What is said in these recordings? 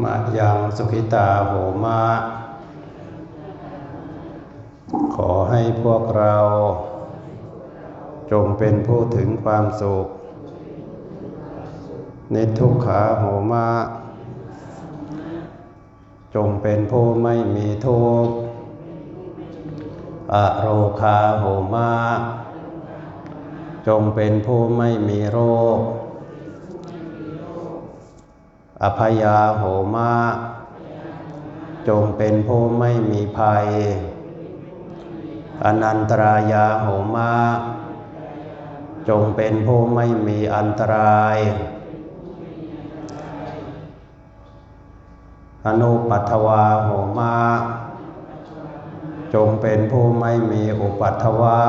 มายังสุขิตาโหมะ ขอให้พวกเรา จงเป็นผู้ถึงความสุข นิทุกขาโหมะ จงเป็นผู้ไม่มีทุกข์อโรคาโหมะ จงเป็นผู้ไม่มีโรค อภยาโหมะ จงเป็นผู้ไม่มีภัย อนันตรายาโหมะ จงเป็นผู้ไม่มีอันตราย อนุปัทวาโหมะ จงเป็นผู้ไม่มีอุปัทวะ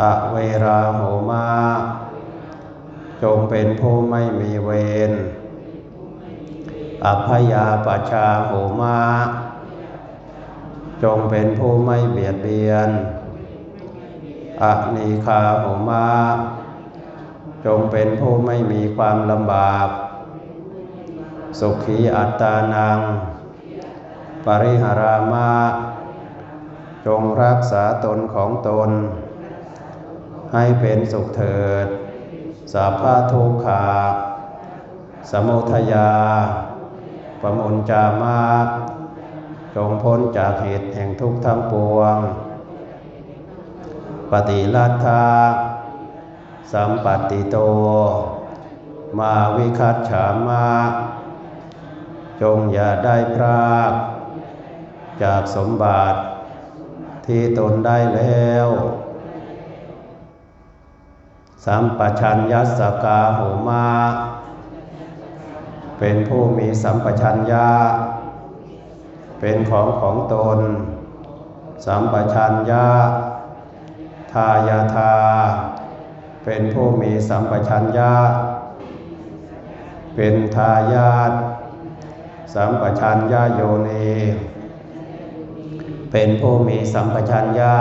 อเวราโหมะ จงเป็นผู้ไม่มีเวรอภยาปชาโหมะจงเป็นผู้ไม่เบียดเบียนอนีคาโหมะจงเป็นผู้ไม่มีความลำบาก สุขีอัตานัง ปริหารามะจงรักษาตนของตน ให้เป็นสุขเถิด สาภาทุกขาสมุทยา ปมุญจามาจงพ้นจากเหตุแห่งทุกข์ทั้งปวง ปฏิลัทธาสัมปัติโต มาวิคัตฉามาจงอย่าได้พรากจากสมบัติที่ตนได้แล้ว สัมปชัญญะสกาโหมา เป็นผู้มีสัมปชัญญะ เป็นของของตน สัมปชัญญะ ทายาทา เป็นผู้มีสัมปชัญญะ เป็นทายาท สัมปชัญญะโยนี เป็นผู้มีสัมปชัญญะ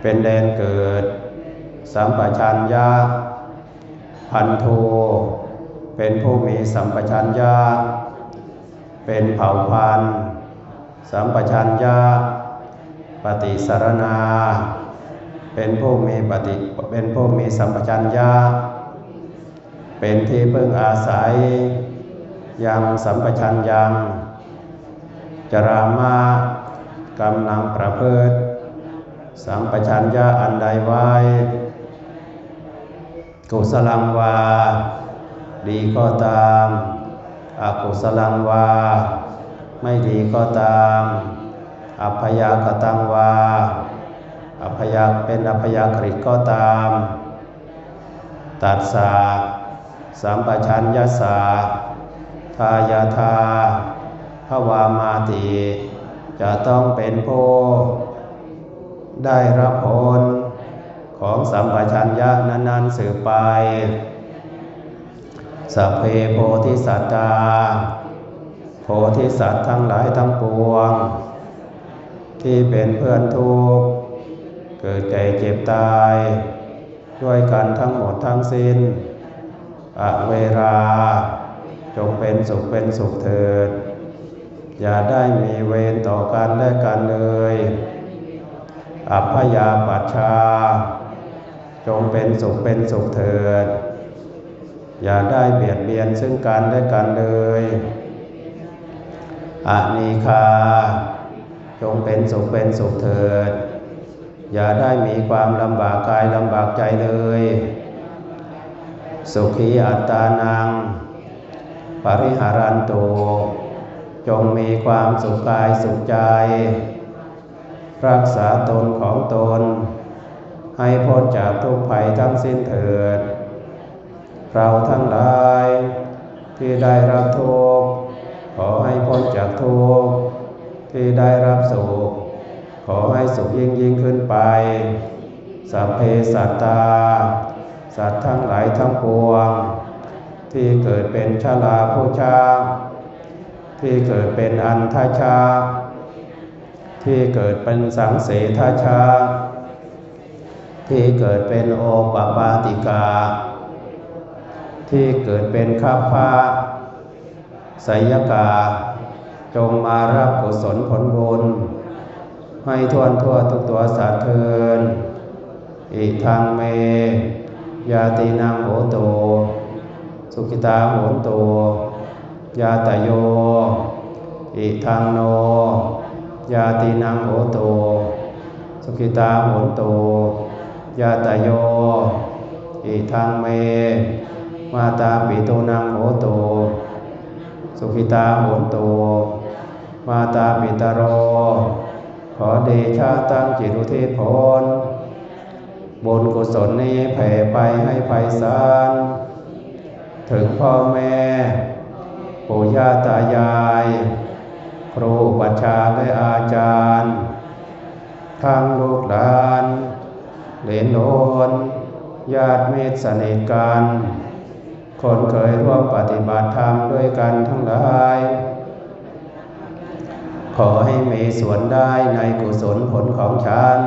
เป็นแดนเกิด สัมปชัญญะพันโท เป็นผู้มีสัมปชัญญะเป็นเผ่าพันธุ์สัมปชัญญะปฏิสารนาเป็นผู้มีปฏิเป็นผู้มีสัมปชัญญะเป็นที่พึ่งอาศัย ยังสัมปชัญญัง จรามากำลังประพฤติ สัมปชัญญะอันใดไว้ กุศลังวา ดีก็ตามอกุศลังวา ไม่ดีก็ตามอัพยากตังวาอัพยาเป็นอัพยากฤิก็ตาม ตัดสาสัมปชัญญะสาทายาทาภวามาติ จะต้องเป็นผู้ได้รับผล ของสัมปชัญญะนั้นๆสืบไป สัพเพโพธิสัตตา โพธิสัตว์ทั้งหลายทั้งปวง ที่เป็นเพื่อนทุกข์เกิดแก่เจ็บตาย ด้วยกันทั้งหมดทั้งสิ้น อเวราจงเป็นสุขเป็นสุขเถิด อย่าได้มีเวรต่อกันและกันเลย อัพยาปัชชา จงเป็นสุขเป็นสุขเถิด อย่าได้เบียดเบียนซึ่งกันและกันเลยอานีคา จงเป็นสุขเป็นสุขเถิด อย่าได้มีความลำบากกายลำบากใจเลย สุขีอัตานัง ปริหารันโต จงมีความสุขกายสุขใจ รักษาตนของตน ให้พ้นจากทุกภัยทั้งสิ้นเถิด เราทั้งหลาย ที่ได้รับทุกข์ขอให้พ้นจากทุกข์ที่ได้รับสุข ขอให้สุขยิ่งยิ่งขึ้นไป สัพเพสัตตา สัตว์ทั้งหลายทั้งปวง ที่เกิดเป็นชาลาผู้ชา ที่เกิดเป็นอันทชา ที่เกิดเป็นสังเสทชา ที่เกิดเป็นโอปปาติกา ที่เกิดเป็นข้าพระไสยกา จงมารับกุศลผลบุญ ให้ทวนทั่วทุกตัวสัตว์เทินอิทังเม ยาตินังโหโต สุขิตาโหนโต ยาตโย อิทังโน ยาตินังโหโต สุขิตาโหนโต ยาตโย อิทังเม มาตาปิโตนังโหโต สุขิตาโหโต มาตาปิตโร ขอเดชะตั้งจิตอุทิศผลบุญกุศลนี้แผ่ไปให้ไพศาลถึงพ่อแม่ปู่ย่าตายาย ครูปัชาย์และอาจารย์ ทั้งลูกหลาน เลนโลนญาติเมตรสนิทกัน คนเคยร่วมปฏิบัติธรรมด้วยกันทั้งหลาย ขอให้มีส่วนได้ในกุศลผลของฉัน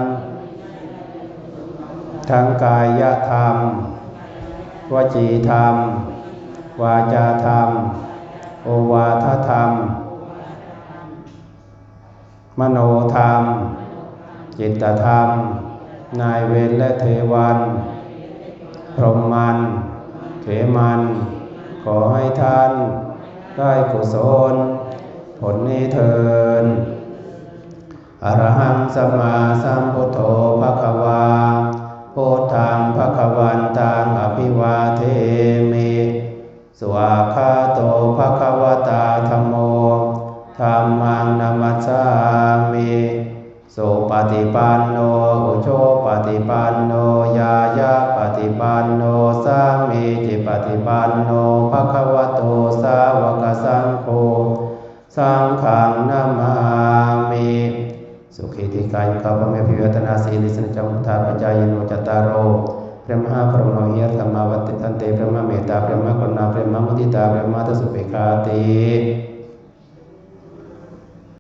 ทั้งกายธรรม วจีธรรม วาจาธรรม โอวาทธรรม มโนธรรม จิตธรรม นายเวรและเทวัน พรหมัน เขมัน ขอให้ท่าน ได้กุศล ผลนี้เทินอรหังสัมมาสัมพุทโธภะคะวาพุทธังภะคะวันตังอภิวาเทมิสวาคาโตภะคะวตาธรรมโมธัมมังนามัสสามิสุปฏิปันโน โชปฏิปันโนยายาปฏิปันโนสามีจิปฏิปันโนภะคะวะโตสาวกสังโฆสังฆังนามามิสุขีติกายุกาปเมพิวัตนาสีลิสนจังุทาปัจจายโนจตารโรพระมหาพรหมวิหารธรรมวัตติตันเตพระมหาเมตตาพระมหากรุณาพระมหามุทิตาพระมหาทสุเปกาติ